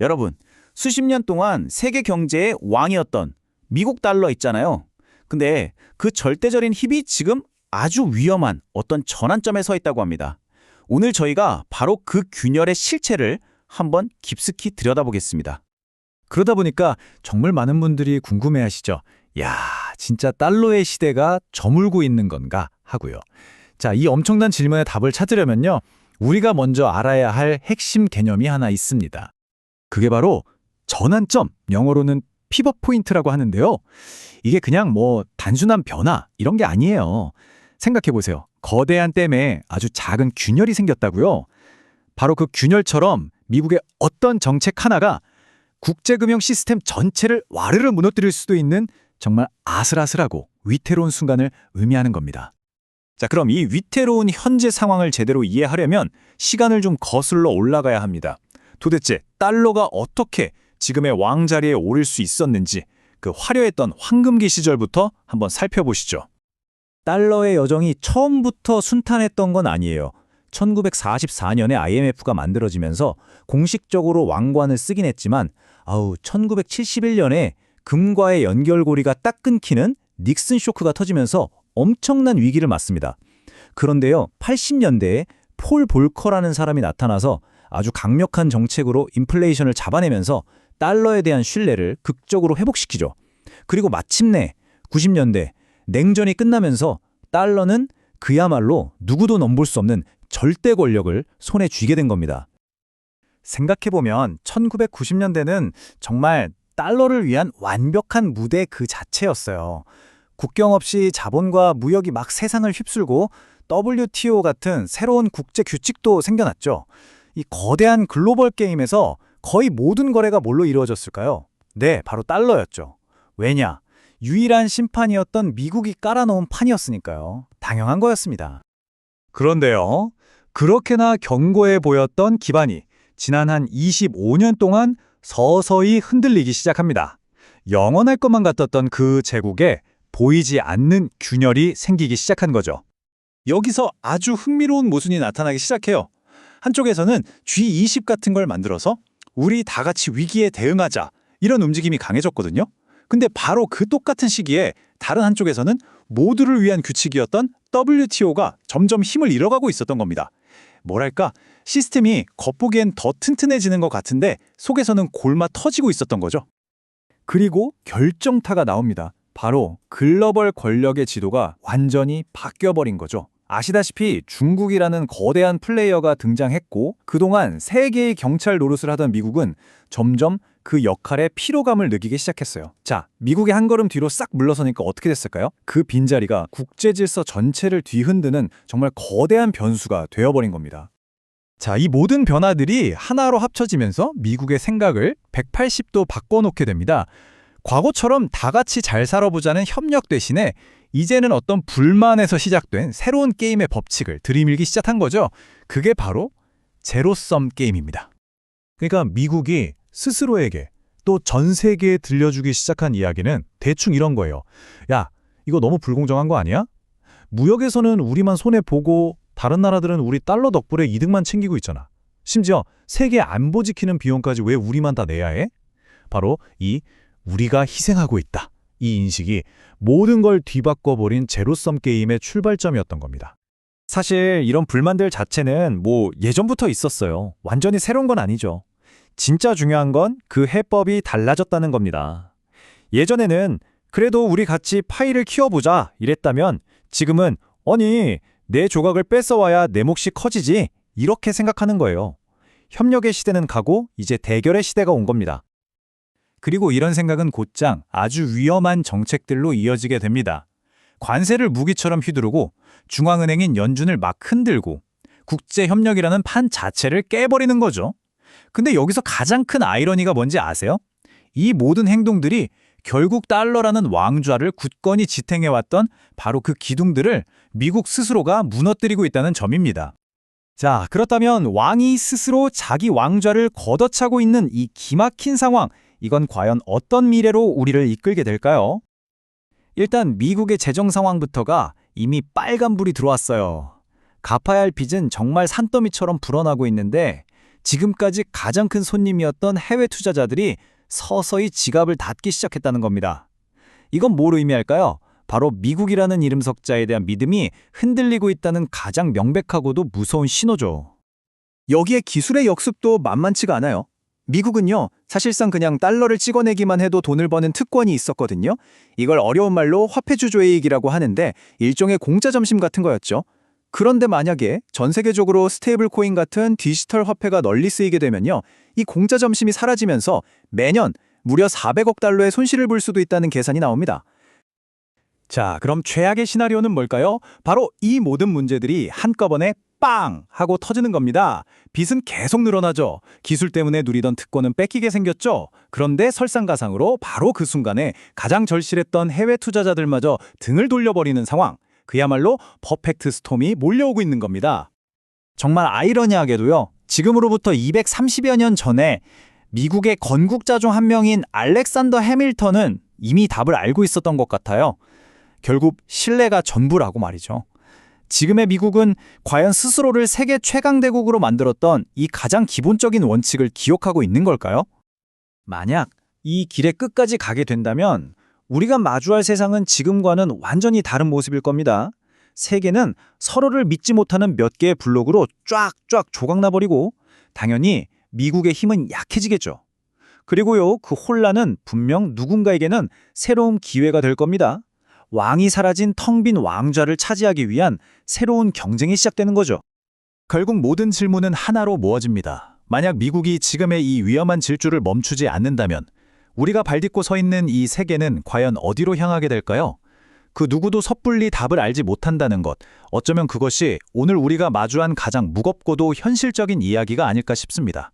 여러분, 수십 년 동안 세계 경제의 왕이었던 미국 달러 있잖아요. 근데 그 절대적인 힘이 지금 아주 위험한 어떤 전환점에 서 있다고 합니다. 오늘 저희가 바로 그 균열의 실체를 한번 깊숙이 들여다보겠습니다. 그러다 보니까 정말 많은 분들이 궁금해하시죠. 야, 진짜 달러의 시대가 저물고 있는 건가 하고요. 자, 이 엄청난 질문에 답을 찾으려면요. 우리가 먼저 알아야 할 핵심 개념이 하나 있습니다. 그게 바로 전환점, 영어로는 피벗 포인트라고 하는데요. 이게 그냥 뭐 단순한 변화 이런 게 아니에요. 생각해 보세요. 거대한 댐에 아주 작은 균열이 생겼다고요. 바로 그 균열처럼 미국의 어떤 정책 하나가 국제금융 시스템 전체를 와르르 무너뜨릴 수도 있는 정말 아슬아슬하고 위태로운 순간을 의미하는 겁니다. 자, 그럼 이 위태로운 현재 상황을 제대로 이해하려면 시간을 좀 거슬러 올라가야 합니다. 도대체 달러가 어떻게 지금의 왕자리에 오를 수 있었는지 그 화려했던 황금기 시절부터 한번 살펴보시죠. 달러의 여정이 처음부터 순탄했던 건 아니에요. 1944년에 IMF가 만들어지면서 공식적으로 왕관을 쓰긴 했지만 아우 1971년에 금과의 연결고리가 딱 끊기는 닉슨 쇼크가 터지면서 엄청난 위기를 맞습니다. 그런데요, 80년대에 폴 볼커라는 사람이 나타나서 아주 강력한 정책으로 인플레이션을 잡아내면서 달러에 대한 신뢰를 극적으로 회복시키죠. 그리고 마침내 90년대 냉전이 끝나면서 달러는 그야말로 누구도 넘볼 수 없는 절대 권력을 손에 쥐게 된 겁니다. 생각해보면 1990년대는 정말 달러를 위한 완벽한 무대 그 자체였어요. 국경 없이 자본과 무역이 막 세상을 휩쓸고 WTO 같은 새로운 국제 규칙도 생겨났죠. 이 거대한 글로벌 게임에서 거의 모든 거래가 뭘로 이루어졌을까요? 네, 바로 달러였죠. 왜냐? 유일한 심판이었던 미국이 깔아놓은 판이었으니까요. 당연한 거였습니다. 그런데요, 그렇게나 견고해 보였던 기반이 지난 한 25년 동안 서서히 흔들리기 시작합니다. 영원할 것만 같았던 그 제국에 보이지 않는 균열이 생기기 시작한 거죠. 여기서 아주 흥미로운 모순이 나타나기 시작해요. 한쪽에서는 G20 같은 걸 만들어서 우리 다 같이 위기에 대응하자 이런 움직임이 강해졌거든요. 근데 바로 그 똑같은 시기에 다른 한쪽에서는 모두를 위한 규칙이었던 WTO가 점점 힘을 잃어가고 있었던 겁니다. 뭐랄까 시스템이 겉보기엔 더 튼튼해지는 것 같은데 속에서는 골마 터지고 있었던 거죠. 그리고 결정타가 나옵니다. 바로 글로벌 권력의 지도가 완전히 바뀌어버린 거죠. 아시다시피 중국이라는 거대한 플레이어가 등장했고 그동안 세계의 경찰 노릇을 하던 미국은 점점 그 역할에 피로감을 느끼기 시작했어요. 자, 미국이 한 걸음 뒤로 싹 물러서니까 어떻게 됐을까요? 그 빈자리가 국제 질서 전체를 뒤흔드는 정말 거대한 변수가 되어버린 겁니다. 자, 이 모든 변화들이 하나로 합쳐지면서 미국의 생각을 180도 바꿔놓게 됩니다. 과거처럼 다 같이 잘 살아보자는 협력 대신에 이제는 어떤 불만에서 시작된 새로운 게임의 법칙을 들이밀기 시작한 거죠. 그게 바로 제로섬 게임입니다. 그러니까 미국이 스스로에게 또 전 세계에 들려주기 시작한 이야기는 대충 이런 거예요. 야, 이거 너무 불공정한 거 아니야? 무역에서는 우리만 손해보고 다른 나라들은 우리 달러 덕분에 이득만 챙기고 있잖아. 심지어 세계 안보 지키는 비용까지 왜 우리만 다 내야 해? 바로 이 우리가 희생하고 있다. 이 인식이 모든 걸 뒤바꿔버린 제로섬 게임의 출발점이었던 겁니다. 사실 이런 불만들 자체는 뭐 예전부터 있었어요. 완전히 새로운 건 아니죠. 진짜 중요한 건 그 해법이 달라졌다는 겁니다. 예전에는 그래도 우리 같이 파이를 키워보자 이랬다면 지금은 아니 내 조각을 뺏어와야 내 몫이 커지지 이렇게 생각하는 거예요. 협력의 시대는 가고 이제 대결의 시대가 온 겁니다. 그리고 이런 생각은 곧장 아주 위험한 정책들로 이어지게 됩니다. 관세를 무기처럼 휘두르고 중앙은행인 연준을 막 흔들고 국제협력이라는 판 자체를 깨버리는 거죠. 근데 여기서 가장 큰 아이러니가 뭔지 아세요? 이 모든 행동들이 결국 달러라는 왕좌를 굳건히 지탱해왔던 바로 그 기둥들을 미국 스스로가 무너뜨리고 있다는 점입니다. 자, 그렇다면 왕이 스스로 자기 왕좌를 걷어차고 있는 이 기막힌 상황, 이건 과연 어떤 미래로 우리를 이끌게 될까요? 일단 미국의 재정 상황부터가 이미 빨간불이 들어왔어요. 갚아야 할 빚은 정말 산더미처럼 불어나고 있는데 지금까지 가장 큰 손님이었던 해외 투자자들이 서서히 지갑을 닫기 시작했다는 겁니다. 이건 뭘 의미할까요? 바로 미국이라는 이름 석자에 대한 믿음이 흔들리고 있다는 가장 명백하고도 무서운 신호죠. 여기에 기술의 역습도 만만치가 않아요. 미국은요, 사실상 그냥 달러를 찍어내기만 해도 돈을 버는 특권이 있었거든요. 이걸 어려운 말로 화폐주조이익이라고 하는데 일종의 공짜 점심 같은 거였죠. 그런데 만약에 전 세계적으로 스테이블 코인 같은 디지털 화폐가 널리 쓰이게 되면요. 이 공짜 점심이 사라지면서 매년 무려 400억 달러의 손실을 볼 수도 있다는 계산이 나옵니다. 자, 그럼 최악의 시나리오는 뭘까요? 바로 이 모든 문제들이 한꺼번에 빵! 하고 터지는 겁니다. 빚은 계속 늘어나죠. 기술 때문에 누리던 특권은 뺏기게 생겼죠. 그런데 설상가상으로 바로 그 순간에 가장 절실했던 해외 투자자들마저 등을 돌려버리는 상황. 그야말로 퍼펙트 스톰이 몰려오고 있는 겁니다. 정말 아이러니하게도요. 지금으로부터 230여 년 전에 미국의 건국자 중 한 명인 알렉산더 해밀턴은 이미 답을 알고 있었던 것 같아요. 결국 신뢰가 전부라고 말이죠. 지금의 미국은 과연 스스로를 세계 최강 대국으로 만들었던 이 가장 기본적인 원칙을 기억하고 있는 걸까요? 만약 이 길의 끝까지 가게 된다면 우리가 마주할 세상은 지금과는 완전히 다른 모습일 겁니다. 세계는 서로를 믿지 못하는 몇 개의 블록으로 쫙쫙 조각나버리고 당연히 미국의 힘은 약해지겠죠. 그리고요, 그 혼란은 분명 누군가에게는 새로운 기회가 될 겁니다. 왕이 사라진 텅 빈 왕좌를 차지하기 위한 새로운 경쟁이 시작되는 거죠. 결국 모든 질문은 하나로 모아집니다. 만약 미국이 지금의 이 위험한 질주를 멈추지 않는다면 우리가 발딛고 서 있는 이 세계는 과연 어디로 향하게 될까요? 그 누구도 섣불리 답을 알지 못한다는 것, 어쩌면 그것이 오늘 우리가 마주한 가장 무겁고도 현실적인 이야기가 아닐까 싶습니다.